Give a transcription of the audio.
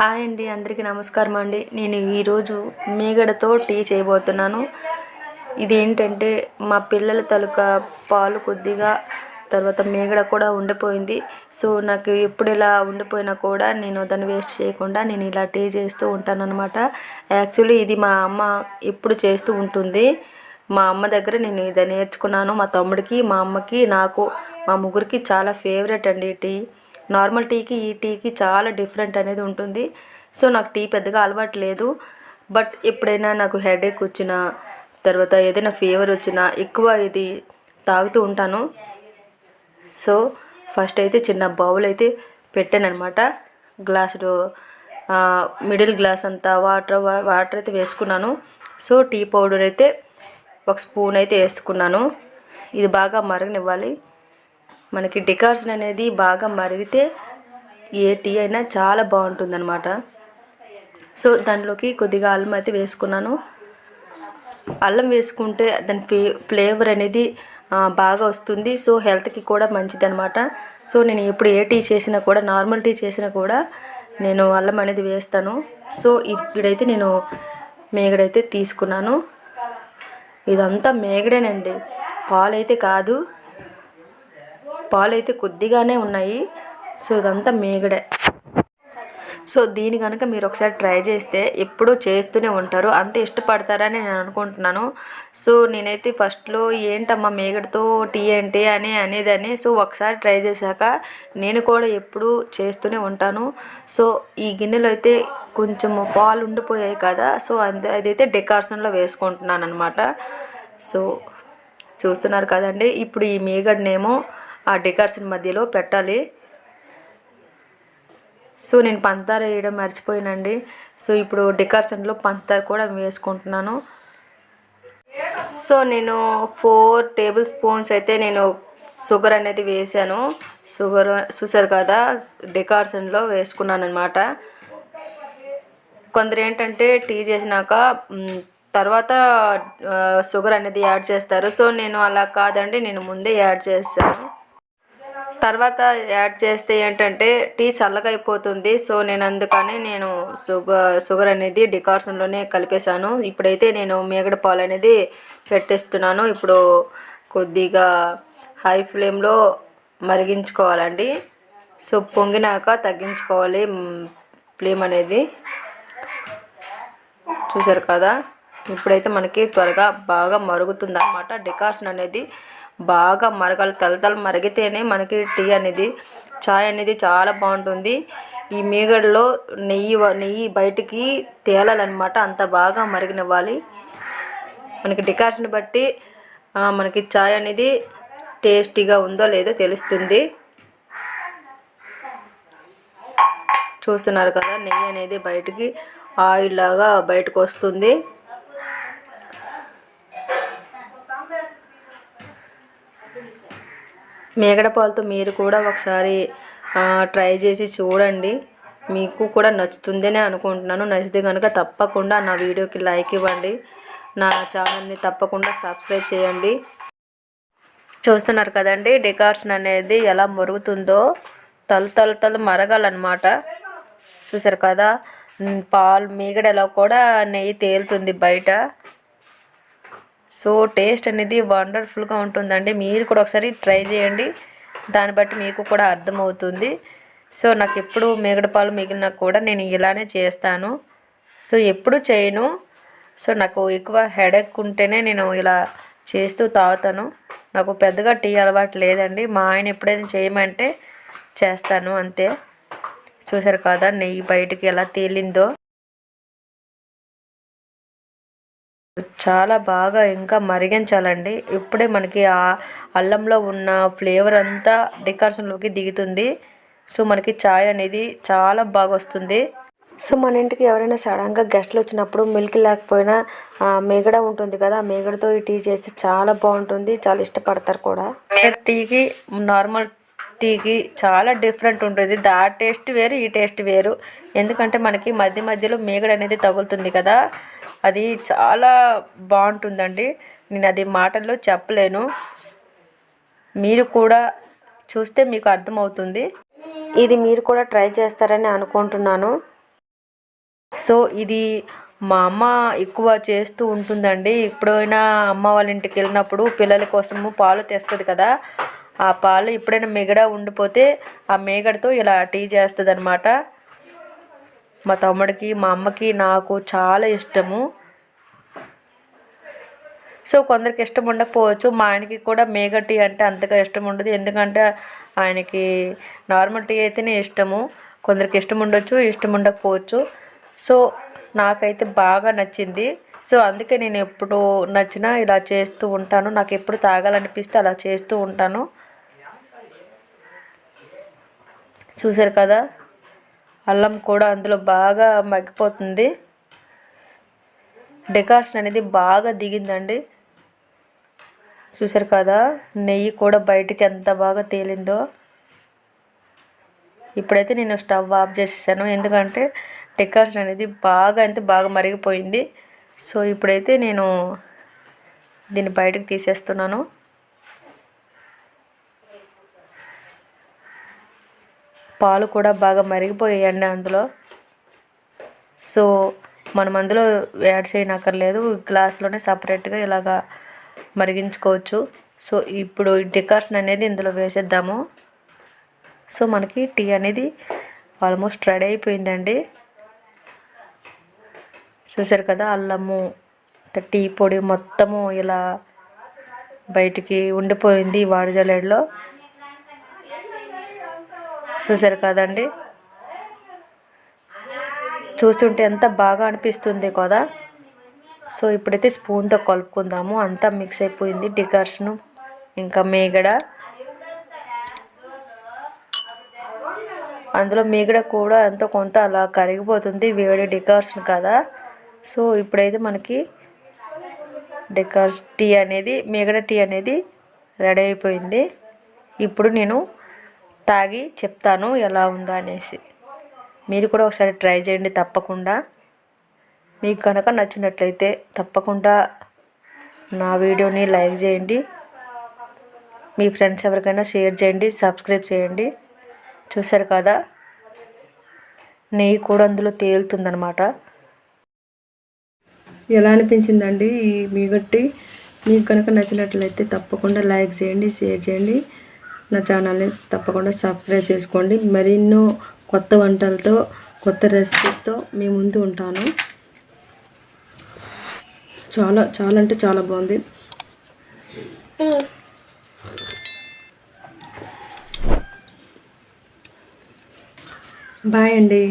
Hi అండి అందరికీ నమస్కారం అండి. నేను ఈరోజు మీగడతో టీ చేయబోతున్నాను. ఇది ఏంటంటే మా పిల్లల తలుక పాలు కొద్దిగా తర్వాత మీగడ కూడా ఉండిపోయింది. సో నాకు ఎప్పుడు ఇలా ఉండిపోయినా కూడా నేను దాన్ని వేస్ట్ చేయకుండా నేను ఇలా టీ చేస్తూ ఉంటాను అనమాట యాక్చువల్లీ ఇది మా అమ్మ ఎప్పుడు చేస్తూ ఉంటుంది. మా అమ్మ దగ్గర నేను ఇది నేర్చుకున్నాను. మా తమ్ముడికి మా అమ్మకి నాకు మా ముగ్గురికి చాలా ఫేవరెట్ అండి టీ. నార్మల్ టీకి ఈ టీకి చాలా డిఫరెంట్ అనేది ఉంటుంది. సో నాకు టీ పెద్దగా అలవాటు లేదు. బట్ ఎప్పుడైనా నాకు హెడేక్ వచ్చినా తర్వాత ఏదైనా ఫీవర్ వచ్చినా ఎక్కువ ఇది తాగుతూ ఉంటాను. సో ఫస్ట్ అయితే చిన్న బౌల్ అయితే పెట్టాను అనమాట గ్లాసులో మిడిల్ గ్లాస్ అంతా వాటర్ వాటర్ అయితే వేసుకున్నాను. సో టీ పౌడర్ అయితే ఒక స్పూన్ అయితే వేసుకున్నాను. ఇది బాగా మరగనివ్వాలి. మనకి డికార్షన్ అనేది బాగా మరిగితే ఏ టీ అయినా చాలా బాగుంటుందన్నమాట. సో దాంట్లోకి కొద్దిగా అల్లం అయితే వేసుకున్నాను. అల్లం వేసుకుంటే దాని ఫ్లే ఫ్లేవర్ అనేది బాగా వస్తుంది. సో హెల్త్కి కూడా మంచిది అనమాట సో నేను ఎప్పుడు ఏ టీ చేసినా కూడా నార్మల్ టీ చేసినా కూడా నేను అల్లం అనేది వేస్తాను. సో ఇప్పుడైతే నేను మేగడైతే తీసుకున్నాను. ఇదంతా మేగడేనండి. పాలైతే కాదు. పాలు అయితే కొద్దిగానే ఉన్నాయి. సో ఇదంతా మేగడే. సో దీని కనుక మీరు ఒకసారి ట్రై చేస్తే ఎప్పుడూ చేస్తూనే ఉంటారు. అంత ఇష్టపడతారని నేను అనుకుంటున్నాను. సో నేనైతే ఫస్ట్లో ఏంటమ్మా మేగడితో టీ ఏంటి అని అనేదని సో ఒకసారి ట్రై చేశాక నేను కూడా ఎప్పుడూ చేస్తూనే ఉంటాను. సో ఈ గిన్నెలో అయితే కొంచెం పాలు ఉండిపోయాయి కదా. సో అంత అదైతే డెకార్షన్లో వేసుకుంటున్నాను అనమాట సో చూస్తున్నారు కదండి. ఇప్పుడు ఈ మేగడనేమో ఆ డెకార్స్ని మధ్యలో పెట్టాలి. సో నేను పంచదార వేయడం మర్చిపోయానండి. సో ఇప్పుడు డెకార్షన్లో పంచదార కూడా వేసుకుంటున్నాను. సో నేను ఫోర్ టేబుల్ స్పూన్స్ అయితే నేను షుగర్ అనేది వేసాను. షుగర్ చూసారు కదా డెకార్షన్లో వేసుకున్నాను అనమాట కొందరు ఏంటంటే టీ చేసినాక తర్వాత షుగర్ అనేది యాడ్ చేస్తారు. సో నేను అలా కాదండి నేను ముందే యాడ్ చేస్తాను తర్వాత యాడ్ చేస్తే ఏంటంటే టీ చల్లగా అయిపోతుంది సో నేను అందుకని నేను షుగర్ షుగర్ అనేది డికార్షన్లోనే కలిపేశాను. ఇప్పుడైతే నేను మేగడ పాలు అనేది పెట్టేస్తున్నాను. ఇప్పుడు కొద్దిగా హై ఫ్లేమ్లో మరిగించుకోవాలండి. సో పొంగినాక తగ్గించుకోవాలి. ఫ్లేమ్ అనేది. చూసారు కదా? ఇప్పుడైతే మనకి త్వరగా బాగా మరుగుతుంది అన్నమాట డికాషన్ అనేది బాగా మరగాలి. తలతల మరిగితేనే మనకి టీ అనేది చాయ్ అనేది చాలా బాగుంటుంది. ఈ మీగడలో నెయ్యి నెయ్యి బయటికి తేలాలన్నమాట. అంత బాగా మరిగినవ్వాలి. మనకి డికాషన్ బట్టి మనకి చాయ్ అనేది టేస్టీగా ఉందో లేదో తెలుస్తుంది. చూస్తున్నారు కదా నెయ్యి అనేది బయటికి ఆయిల్ లాగా బయటకు వస్తుంది మేగడ పాలతో మీరు కూడా ఒకసారి ట్రై చేసి చూడండి. మీకు కూడా నచ్చుతుందనే అనుకుంటున్నాను. నచ్చితే కనుక తప్పకుండా నా వీడియోకి లైక్ ఇవ్వండి. నా ఛానల్ని తప్పకుండా సబ్స్క్రైబ్ చేయండి. చూస్తున్నారు కదండి డెకార్షన్ అనేది ఎలా మరుగుతుందో. తల తల తల మరగాలన్నమాట. చూసారు కదా పాలు మీగడలో కూడా నెయ్యి తేలుతుంది బయట. సో టేస్ట్ అనేది వండర్ఫుల్గా ఉంటుందండి. మీరు కూడా ఒకసారి ట్రై చేయండి. దాన్ని బట్టి మీకు కూడా అర్థమవుతుంది. సో నాకు ఎప్పుడు మిగడపాలు మిగిలినా కూడా నేను ఇలానే చేస్తాను. సో ఎప్పుడు చేయను. సో నాకు ఎక్కువ హెడేక్ ఉంటేనే నేను ఇలా చేస్తూ తాగుతాను. నాకు పెద్దగా టీ అలవాటు లేదండి. మా ఆయన ఎప్పుడైనా చేయమంటే చేస్తాను అంతే. చూసారు కదా నెయ్యి బయటికి ఎలా తేలిందో. చాలా బాగా ఇంకా మరిగించాలండి. ఇప్పుడే మనకి ఆ అల్లంలో ఉన్న ఫ్లేవర్ అంతా డికాషన్లోకి దిగుతుంది. సో మనకి చాయ్ అనేది చాలా బాగా వస్తుంది. సో మన ఇంటికి ఎవరైనా సడన్గా గెస్ట్లు వచ్చినప్పుడు మిల్క్ లేకపోయినా మేగడ ఉంటుంది కదా ఆ మేగడతో ఈ టీ చేస్తే చాలా బాగుంటుంది. చాలా ఇష్టపడతారు కూడా. టీకి నార్మల్ టీకి చాలా డిఫరెంట్ ఉంటుంది. దా టేస్ట్ వేరు ఈ టేస్ట్ వేరు. ఎందుకంటే మనకి మధ్య మధ్యలో మేగడ అనేది తగులుతుంది కదా. అది చాలా బాగుంటుందండి. నేను అది మాటల్లో చెప్పలేను. మీరు కూడా చూస్తే మీకు అర్థమవుతుంది. ఇది మీరు కూడా ట్రై చేస్తారని అనుకుంటున్నాను. సో ఇది మా అమ్మ ఎక్కువ చేస్తూ ఉంటుందండి. ఎప్పుడైనా అమ్మ వాళ్ళ ఇంటికి వెళ్ళినప్పుడు పిల్లల కోసము పాలు తెస్తుంది కదా. ఆ పాలు ఎప్పుడైనా మిగడ ఉండిపోతే ఆ మేగడతో ఇలా టీ చేస్తుంది అనమాట మా తమ్ముడికి మా అమ్మకి నాకు చాలా ఇష్టము. సో కొందరికి ఇష్టం ఉండకపోవచ్చు. మా ఆయనకి కూడా మేగ టీ అంటే అంతగా ఇష్టం ఉండదు. ఎందుకంటే ఆయనకి నార్మల్ టీ అయితేనే ఇష్టము. కొందరికి ఇష్టం ఉండొచ్చు ఇష్టం ఉండకపోవచ్చు. సో నాకైతే బాగా నచ్చింది. సో అందుకే నేను ఎప్పుడు నచ్చినా ఇలా చేస్తూ ఉంటాను. నాకు ఎప్పుడు తాగాలనిపిస్తే అలా చేస్తూ ఉంటాను. చూసారు కదా? అల్లం కూడా అందులో బాగా మగ్గిపోతుంది. డెకాషన్ అనేది బాగా దిగిందండి. చూసారు కదా? నెయ్యి కూడా బయటికి ఎంత బాగా తేలిందో. ఇప్పుడైతే నేను స్టవ్ ఆఫ్ చేసేసాను. ఎందుకంటే డెకాషన్ అనేది బాగా అంటే బాగా మరిగిపోయింది. సో ఇప్పుడైతే నేను దీన్ని బయటకు తీసేస్తున్నాను. పాలు కూడా బాగా మరిగిపోయాయండి అందులో. సో మనం అందులో యాడ్ చేయనక్కర్లేదు. గ్లాస్లోనే సపరేట్గా ఇలాగా మరిగించుకోవచ్చు. సో ఇప్పుడు డికార్షన్ అనేది ఇందులో వేసేద్దాము. సో మనకి టీ అనేది ఆల్మోస్ట్ రెడీ అయిపోయిందండి. చూసారు కదా అల్లము టీ పొడి మొత్తము ఇలా బయటికి ఉండిపోయింది వాడిజలేడులో. చూసారు కదండి? చూస్తుంటే ఎంత బాగా అనిపిస్తుంది కదా. సో ఇప్పుడైతే స్పూన్తో కలుపుకుందాము. అంతా మిక్స్ అయిపోయింది. డికార్షను ఇంకా మేగడ. అందులో మీగడ కూడా ఎంతో కొంత అలా కరిగిపోతుంది. వేడి డికార్షన్ కదా. సో ఇప్పుడైతే మనకి డెకార్స్ టీ అనేది మీగడ టీ అనేది రెడీ అయిపోయింది. ఇప్పుడు నేను తాగి చెప్తాను ఎలా ఉందో అనేసి. మీరు కూడా ఒకసారి ట్రై చేయండి తప్పకుండా. మీకు కనుక నచ్చినట్లయితే తప్పకుండా నా వీడియోని లైక్ చేయండి. మీ ఫ్రెండ్స్ ఎవరికైనా షేర్ చేయండి సబ్స్క్రైబ్ చేయండి. చూసారు కదా? నెయ్యి కూడా అందులో తేలుతుందనమాట ఎలా అనిపించిందండి ఈ మీగట్టి? మీకు కనుక నచ్చినట్లయితే తప్పకుండా లైక్ చేయండి షేర్ చేయండి. నా ఛానల్ని తప్పకుండా సబ్స్క్రైబ్ చేసుకోండి. మరెన్నో కొత్త వంటలతో కొత్త రెసిపీస్తో మీ ముందు ఉంటాను. చాలా చాలా అంటే చాలా బాగుంది. బాయ్ అండి.